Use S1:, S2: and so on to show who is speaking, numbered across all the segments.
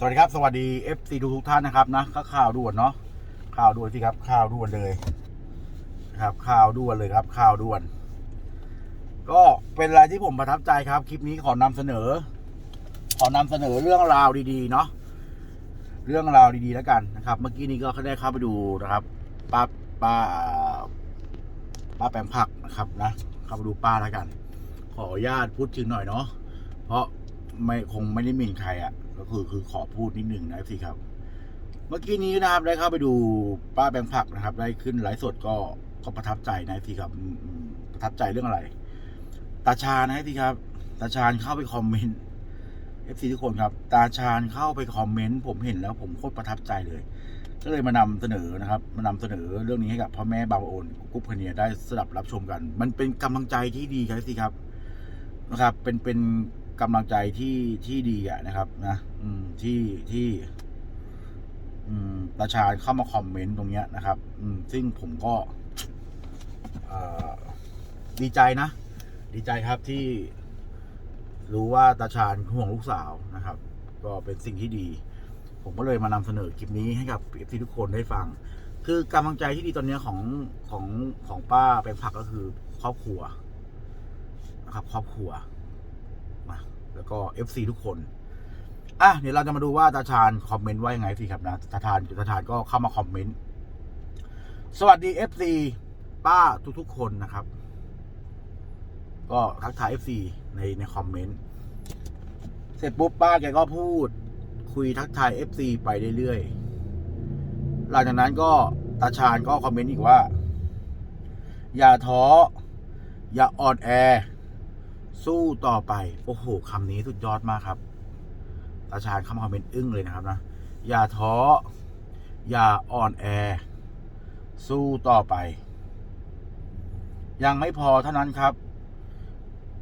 S1: สวัสดีครับสวัสดี FC ทุกทุกๆท่านนะครับนะข่าวด่วนเนาะข่าวด่วนสิครับข่าวด่วนเลยนะครับข่าวด่วนเลยครับข่าวด่วน ก็เป็นอะไรที่ผมประทับใจครับคลิปนี้ขอนำเสนอ ขอนำเสนอเรื่องราวดีๆเนาะเรื่องราวดีๆแล้วกันนะครับ เมื่อกี้นี้ก็ได้เข้าไปดูนะครับป้าป้าป้าแปมผักนะครับนะเข้าไปดูป้าแล้วกัน ขออนุญาตพูดถึงหน่อยเนาะเพราะไม่คงไม่ได้มินใครอะ่ะ ก็คือคือขอพูดนิดหนึ่งนะสิครับ เมื่อกี้นี้นะครับได้เข้าไปดูป้าแปมผักนะครับ ได้ขึ้นไลฟ์สดก็ก็ประทับใจนะสิครับประทับใจเรื่องอะไร ตาชานะสิครับ ตาชาญเข้าไปคอมเมนต์เอฟซีทุกคนครับ ตาชาญเข้าไปคอมเมนต์ผมเห็นแล้วผมโคตรประทับใจเลยก็เลยมานำเสนอนะครับ มานำเสนอเรื่องนี้ให้กับพ่อแม่บางโอนกุ๊บพเนียได้สดับรับชมกัน มันเป็นกำลังใจที่ดีครับสิครับนะครับ เป็นเป็น กำลังใจที่ที่ดีอะนะครับนะอืมที่ที่อืมประชาชนเข้ามาคอมเมนต์ตรงเนี้ยนะครับ อืมซึ่งผมก็ดีใจนะ ดีใจครับที่รู้ว่าตาชาญห่วงลูกสาวนะครับ ก็เป็นสิ่งที่ดี ผมก็เลยมานำเสนอคลิปนี้ให้กับเอฟซีทุกคนได้ฟัง คือกำลังใจที่ดีตอนเนี้ยของของของป้าเป็นผักก็คือครอบครัวนะครับ ครอบครัว แล้วก็เอฟซีทุกคน อะเดี๋ยวเราจะมาดูว่าตาชาญคอมเมนต์ว่ายังไงสิครับนะตาชาญตาชาญก็เข้ามาคอมเมนต์สวัสดีเอฟซีป้าทุกๆคนนะครับ ก็ทักทายเอฟซีในในคอมเมนต์เสร็จปุ๊บป้าแกก็พูดคุยทักทายเอฟซีไปเรื่อยๆหลังจากนั้นก็ตาชาญก็คอมเมนต์อีกว่า อย่าท้อ อย่าอ่อนแอ สู้ต่อไป โอ้โหคำนี้สุดยอดมากครับตาชาญเข้ามาคอมเมนต์อึ้งเลยนะครับนะ อย่าท้อ อย่าอ่อนแอ สู้ต่อไป ยังไม่พอเท่านั้นครับ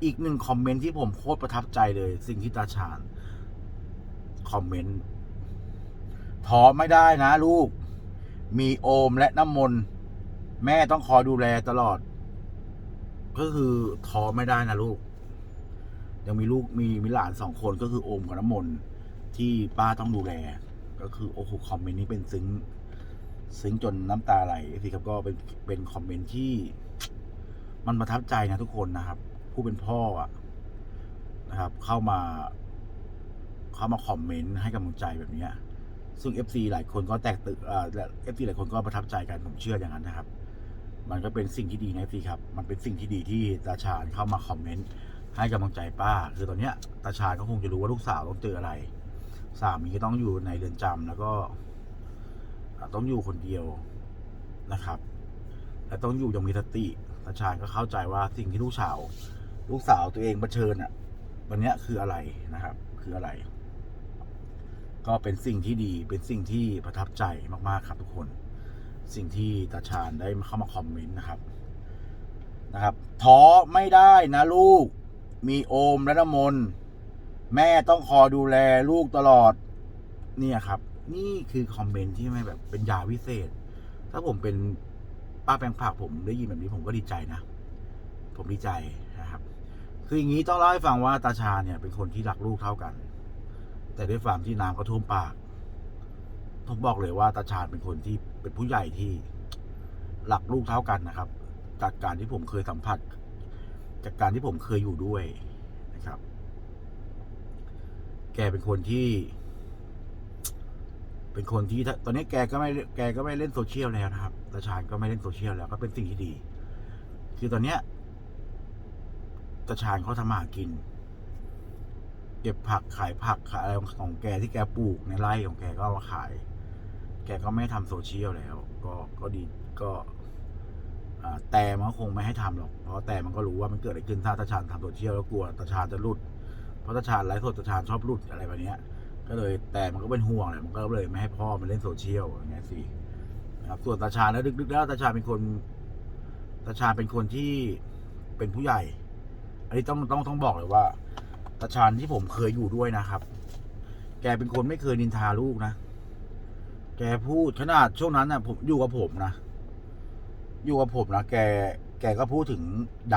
S1: อีกหนึ่งคอมเมนต์ที่ผมโคตรประทับใจเลย สิ่งที่ตาชาญคอมเมนต์ท้อไม่ได้นะลูก มีโอมและน้ำมนต์แม่ต้องคอยดูแลตลอด ก็คือท้อไม่ได้นะลูก ยังมีลูกมีมีหลานสองคนก็คือโอมกับน้ำมนต์ที่ป้าต้องดูแล ก็คือโอ้โหคอมเมนต์นี้เป็นซึ้งซึ้งจนน้ำตาไหลสิครับก็เป็นเป็นคอมเมนต์ที่ มันประทับใจนะทุกคนนะครับ ผู้เป็นพ่ออะนะครับ เข้ามา เข้ามาคอมเมนต์ให้กำลังใจแบบนี้ซึ่ง FC หลายคนก็แตกตึกเอ่อเอฟซีหลายคนก็ประทับใจกันผมเชื่ออย่างนั้นนะครับ มันก็เป็นสิ่งที่ดีนะ FC ครับ มันเป็นสิ่งที่ดีที่ตาชาญเข้ามาคอมเมนต์ ให้กำลังใจป้า คือตอนเนี้ยตาชาญก็คงจะรู้ว่าลูกสาวต้องเจออะไร สามีก็ต้องอยู่ในเรือนจำแล้วก็ต้องอยู่คนเดียวนะครับ และต้องอยู่อย่างมีสติตาชาญก็เข้าใจว่าสิ่งที่ลูกสาว ลูกสาวตัวเองเผชิญอะวันเนี้ยคืออะไรนะครับ คืออะไร ก็เป็นสิ่งที่ดีเป็นสิ่งที่ประทับใจมากๆครับทุกคน สิ่งที่ตาชาญได้เข้ามาคอมเมนต์นะครับนะครับท้อไม่ได้นะลูก มีโอมและน้ำมนต์แม่ต้องคอยดูแลลูกตลอด เนี่ยครับ นี่คือคอมเมนต์ที่ไม่แบบเป็นยาวิเศษ ถ้าผมเป็นป้าแปลงผักผมได้ยินแบบนี้ผมก็ดีใจนะ ผมดีใจนะครับ คืออย่างนี้ต้องเล่าให้ฟังว่าตาชาเนี่ย เป็นคนที่รักลูกเท่ากัน แต่ด้วยความที่น้ำก็ท่วมปากต้องบอกเลยว่าตาชาเป็นคนที่เป็นผู้ใหญ่ที่รักลูกเท่ากันนะครับ จากการที่ผมเคยสัมผัส จากการที่ผมเคยอยู่ด้วยนะครับ แกเป็นคนที่ เป็นคนที่ตอนนี้แกก็ไม่แกก็ไม่เล่นโซเชียลแล้วนะครับตาชาญก็ไม่เล่นโซเชียลแล้วก็เป็นสิ่งที่ดี คือตอนเนี้ยตาชาญเขาทำมาหากิน เก็บผักขายผักขายอะไรของแกที่แกปลูกในไร่ของแกก็เอามาขาย แกก็ไม่ทำโซเชียลแล้ว ก็ก็ดีก็ แต่มันคงไม่ให้ทำหรอก เพราะแต่มันก็รู้ว่ามันเกิดอะไรขึ้นถ้าตาชาญทำโซเชียลแล้วกลัวตาชาญจะหลุด เพราะตาชาญไลฟ์สดตาชาญชอบหลุดอะไรแบบนี้ก็เลยแต่มันก็เป็นห่วงแหละมันก็เลยไม่ให้พ่อมาเล่นโซเชียลอย่างเงี้ยสินะครับส่วนตาชาญแล้วดึกๆแล้วตาชาญเป็นคนตาชาญเป็นคนที่เป็นผู้ใหญ่ อันนี้ต้องต้องต้องบอกเลยว่าตาชาญที่ผมเคยอยู่ด้วยนะครับ แกเป็นคนไม่เคยนินทาลูกนะ แกพูดขนาดช่วงนั้นน่ะผมอยู่กับผมนะ อยู่กับผมนะแก แกก็พูดถึงด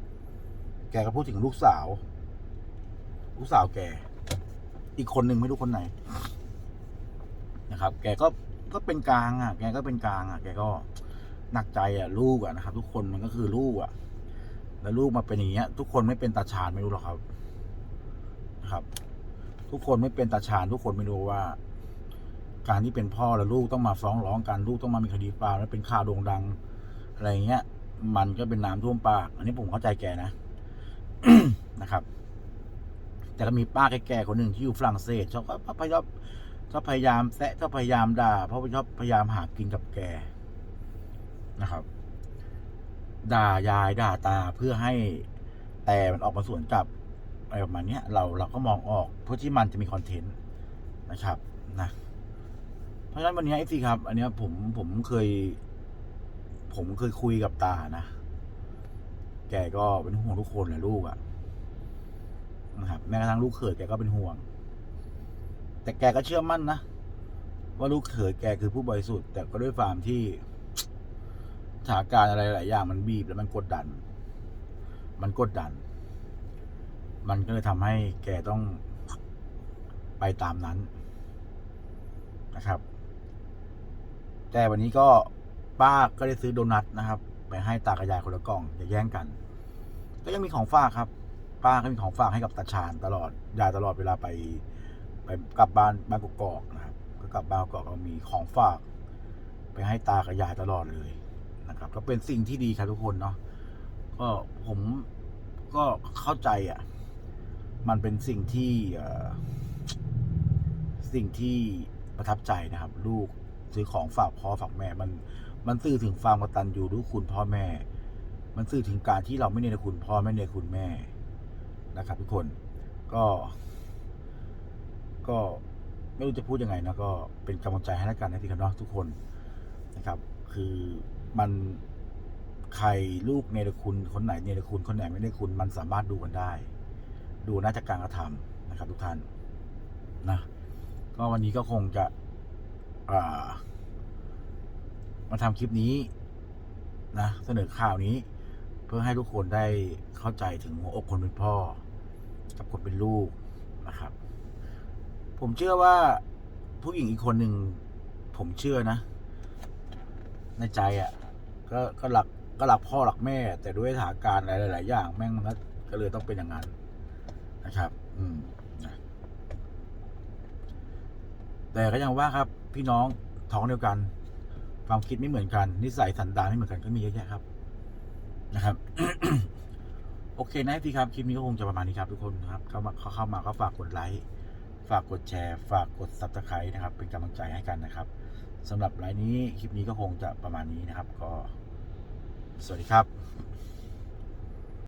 S1: ำ แกก็พูดถึงลูกสาว ลูกสาวแก อีกคนหนึ่งไม่รู้คนไหน นะครับ แกก็ ก็เป็นกลางอะ แกก็เป็นกลางอะ แกก็หนักใจอะ ลูกอะนะครับ ทุกคนมันก็คือลูกอะ แล้วลูกมาเป็นอย่างเงี้ย ทุกคนไม่เป็นตาชาญไม่รู้หรอกครับ นะครับ ทุกคนไม่เป็นตาชาญทุกคนไม่รู้ว่า การที่เป็นพ่อและลูกต้องมาฟ้องร้องกันลูกต้องมามีคดีความแล้วเป็นข่าวโด่งดัง อะไรเงี้ย มันก็เป็นน้ำท่วมปาก อันนี้ผมเข้าใจแกนะนะครับ แต่ก็มีป้าแก่ๆคนหนึ่งที่อยู่ฝรั่งเศสชอบก็พยายามชอบพยายามแซะชอบพยายามด่าเพราะว่าชอบพยายามหากินกับแกนะครับ ด่ายายด่าตาเพื่อให้แต่มันออกมาสวนกลับอะไรประมาณนี้เราเราก็มองออกเพื่อที่มันจะมีคอนเทนต์นะครับนะ เพราะฉะนั้นวันนี้ไอ้สิครับ อันเนี้ยผมผมเคย ผมเคยคุยกับตานะ แกก็เป็นห่วงทุกคนแหละลูกอะนะครับแม้กระทั่งลูกเขยแกก็เป็นห่วง แต่แกก็เชื่อมั่นนะว่าลูกเขยแกคือผู้บริสุทธิ์แต่ก็ด้วยความที่สถานการณ์อะไรหลายอย่างมันบีบแล้วมันกดดัน มันกดดัน มันก็เลยทำให้แกต้องไปตามนั้นนะครับ แต่วันนี้ก็ป้าก็ได้ซื้อโดนัทนะครับ ไปให้ตากับยายคนละกล่องอย่าแย่งกัน ก็ยังมีของฝากครับ ป้าก็มีของฝากให้กับตาชาญตลอดยายตลอดเวลาไป ไปกลับบ้านบ้านกกอกนะครับก็กลับบ้านกอกก็มีของฝาก ไปให้ตากับยายตลอดเลยนะครับ ก็เป็นสิ่งที่ดีครับทุกคนเนาะก็ผมก็เข้าใจอะ มันเป็นสิ่งที่สิ่งที่ประทับใจนะครับ ลูก ซื้อของฝากพ่อฝากแม่ มันมันสื่อถึงความกตัญญูรู้คุณพ่อแม่ มันสื่อถึงการที่เราไม่เนรคุณพ่อไม่เนรคุณแม่นะครับ ทุกคนก็ ก็ไม่รู้จะพูดยังไงนะก็เป็นกำลังใจให้ล้วกันนะทีครับเนาะทุกคนนะครับ คือมันใครลูกเนรคุณคนไหนเนรคุณคนไหนไม่เนรคุณมันสามารถดูกันได้ ดูน่าจะการกระทำนะครับ ทุกท่านนะก็วันนี้ก็คงจะ มาทำคลิปนี้นะเสนอข่าวนี้ เพื่อให้ทุกคนได้เข้าใจถึงหัวอกคนเป็นพ่อ กับคนเป็นลูกนะครับ ผมเชื่อว่าผู้หญิงอีกคนหนึ่งผมเชื่อนะ ในใจอะ่ะ ก็ก็หลักก็หลักพ่อหลักแม่ แต่ด้วยสถานการณ์หลายๆอย่าง แม่งมันก็ก็เลยต้องเป็นอย่างนั้นนะครับ อืมนะ แต่ก็ยังว่าครับพี่น้องท้องเดียวกัน ความคิดไม่เหมือนกัน นิสัยสันดานไม่เหมือนกันก็มีเยอะแยะครับ นะครับ โอเคนะพี่ครับคลิปนี้ก็คงจะประมาณนี้ครับทุกคนนะครับเข้ามาเข้ามาก็ฝากกดไลค์ฝากกดแชร์ ฝากกดซับสไครต์นะครับ เป็นกำลังใจให้กันนะครับสำหรับไลน์นี้คลิปนี้ก็คงจะประมาณนี้นะครับ ก็ สวัสดีครับ